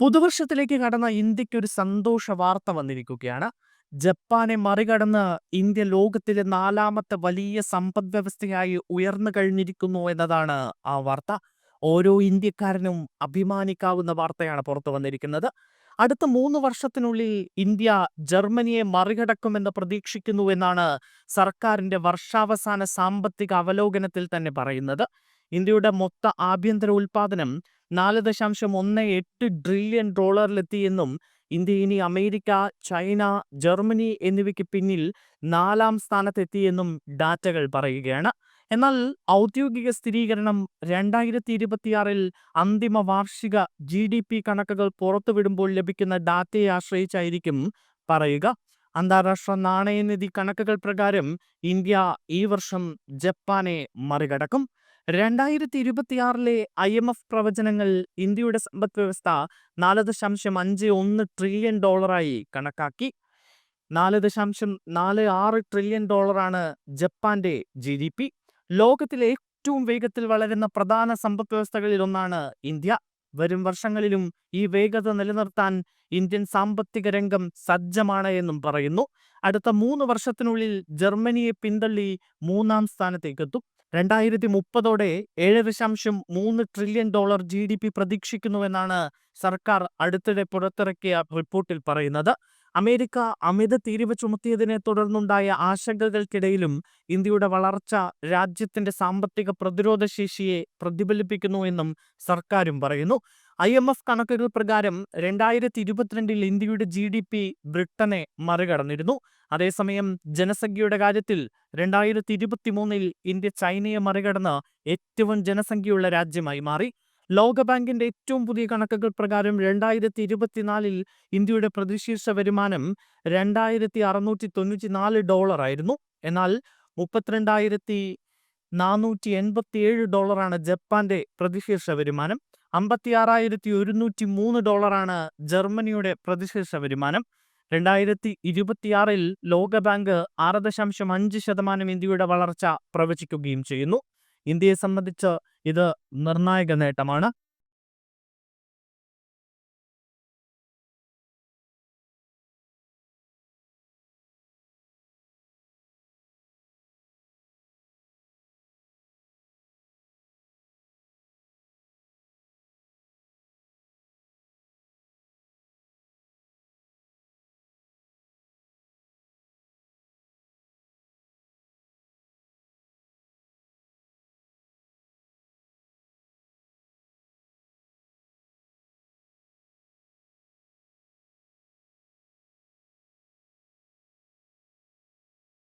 പുതുവർഷത്തിലേക്ക് കടന്ന ഇന്ത്യയ്ക്ക് ഒരു സന്തോഷ വാർത്ത വന്നിരിക്കുകയാണ്. ജപ്പാനെ മറികടന്ന് ഇന്ത്യ ലോകത്തിലെ നാലാമത്തെ വലിയ സമ്പദ് വ്യവസ്ഥയായി ഉയർന്നു കഴിഞ്ഞിരിക്കുന്നു എന്നതാണ് ആ വാർത്ത. ഓരോ ഇന്ത്യക്കാരനും അഭിമാനിക്കാവുന്ന വാർത്തയാണ് പുറത്തു വന്നിരിക്കുന്നത്. അടുത്ത മൂന്ന് വർഷത്തിനുള്ളിൽ ഇന്ത്യ ജർമ്മനിയെ മറികടക്കുമെന്ന് പ്രതീക്ഷിക്കുന്നു എന്നാണ് സർക്കാരിന്റെ വർഷാവസാന സാമ്പത്തിക അവലോകനത്തിൽ തന്നെ പറയുന്നത്. ഇന്ത്യയുടെ മൊത്ത ആഭ്യന്തര ഉൽപാദനം നാല് ദശാംശം ഒന്ന് എട്ട് ട്രില്യൺ ഡോളറിലെത്തിയെന്നും ഇന്ത്യ ഇനി അമേരിക്ക ചൈന ജർമ്മനി എന്നിവയ്ക്ക് പിന്നിൽ നാലാം സ്ഥാനത്തെത്തിയെന്നും ഡാറ്റകൾ പറയുകയാണ്. എന്നാൽ ഔദ്യോഗിക സ്ഥിരീകരണം രണ്ടായിരത്തി ഇരുപത്തിയാറിൽ അന്തിമ വാർഷിക ജി ഡി പി കണക്കുകൾ പുറത്തുവിടുമ്പോൾ ലഭിക്കുന്ന ഡാറ്റയെ ആശ്രയിച്ചായിരിക്കും പറയുക. അന്താരാഷ്ട്ര നാണയനിധി കണക്കുകൾ പ്രകാരം ഇന്ത്യ ഈ വർഷം ജപ്പാനെ മറികടക്കും. രണ്ടായിരത്തി ഇരുപത്തിയാറിലെ ഐ എം എഫ് പ്രവചനങ്ങൾ ഇന്ത്യയുടെ സമ്പദ് വ്യവസ്ഥ നാല് ദശാംശം അഞ്ച് ഒന്ന് ട്രില്യൺ ഡോളറായി കണക്കാക്കി. നാല് ദശാംശം നാല് ആറ് ട്രില്യൺ ഡോളറാണ് ജപ്പാന്റെ ജി ഡി പി. ലോകത്തിലെ ഏറ്റവും വേഗത്തിൽ വളരുന്ന പ്രധാന സമ്പദ് വ്യവസ്ഥകളിൽ ഒന്നാണ് ഇന്ത്യ. വരും വർഷങ്ങളിലും ഈ വേഗത നിലനിർത്താൻ ഇന്ത്യൻ സാമ്പത്തിക രംഗം സജ്ജമാണ് എന്നും പറയുന്നു. അടുത്ത മൂന്ന് വർഷത്തിനുള്ളിൽ ജർമ്മനിയെ പിന്തള്ളി മൂന്നാം സ്ഥാനത്തേക്കെത്തും. രണ്ടായിരത്തി മുപ്പതോടെ ഏഴ് ദശാംശം മൂന്ന് trillion dollar G D P പ്രതീക്ഷിക്കുന്നുവെന്നാണ് സർക്കാർ അടുത്തിടെ പുറത്തിറക്കിയ റിപ്പോർട്ടിൽ പറയുന്നത്. അമേരിക്ക അമിത തീരുവ ചുമത്തിയതിനെ തുടർന്നുണ്ടായ ആശങ്കകൾക്കിടയിലും ഇന്ത്യയുടെ വളർച്ച രാജ്യത്തിന്റെ സാമ്പത്തിക പ്രതിരോധ ശേഷിയെ പ്രതിഫലിപ്പിക്കുന്നു എന്നും സർക്കാരും പറയുന്നു. ഐ എം എഫ് കണക്കുകൾ പ്രകാരം രണ്ടായിരത്തി ഇരുപത്തിരണ്ടിൽ ഇന്ത്യയുടെ ജി ഡി പി ബ്രിട്ടനെ മറികടന്നിരുന്നു. അതേസമയം ജനസംഖ്യയുടെ കാര്യത്തിൽ രണ്ടായിരത്തി ഇരുപത്തി മൂന്നിൽ ഇന്ത്യ ചൈനയെ മറികടന്ന് ഏറ്റവും ജനസംഖ്യയുള്ള രാജ്യമായി മാറി. ലോകബാങ്കിന്റെ ഏറ്റവും പുതിയ കണക്കുകൾ പ്രകാരം രണ്ടായിരത്തി ഇരുപത്തിനാലിൽ ഇന്ത്യയുടെ പ്രതിശീർഷ വരുമാനം രണ്ടായിരത്തി അറുന്നൂറ്റി തൊണ്ണൂറ്റി നാല് ഡോളർ ആയിരുന്നു. എന്നാൽ മുപ്പത്തിരണ്ടായിരത്തി നാനൂറ്റി എൺപത്തി ഏഴ് ഡോളറാണ് ജപ്പാന്റെ പ്രതിശീർഷ വരുമാനം. അമ്പത്തിയാറായിരത്തി ഒരുന്നൂറ്റി മൂന്ന് ഡോളറാണ് ജർമ്മനിയുടെ പ്രതിശീർഷ വരുമാനം. രണ്ടായിരത്തി ഇരുപത്തിയാറിൽ ലോകബാങ്ക് ആറ് ദശാംശം അഞ്ച് ശതമാനം ഇന്ത്യയുടെ വളർച്ച പ്രവചിക്കുകയും ചെയ്യുന്നു. ഇന്ത്യയെ സംബന്ധിച്ച് ഇത് നിർണായക നേട്ടമാണ്.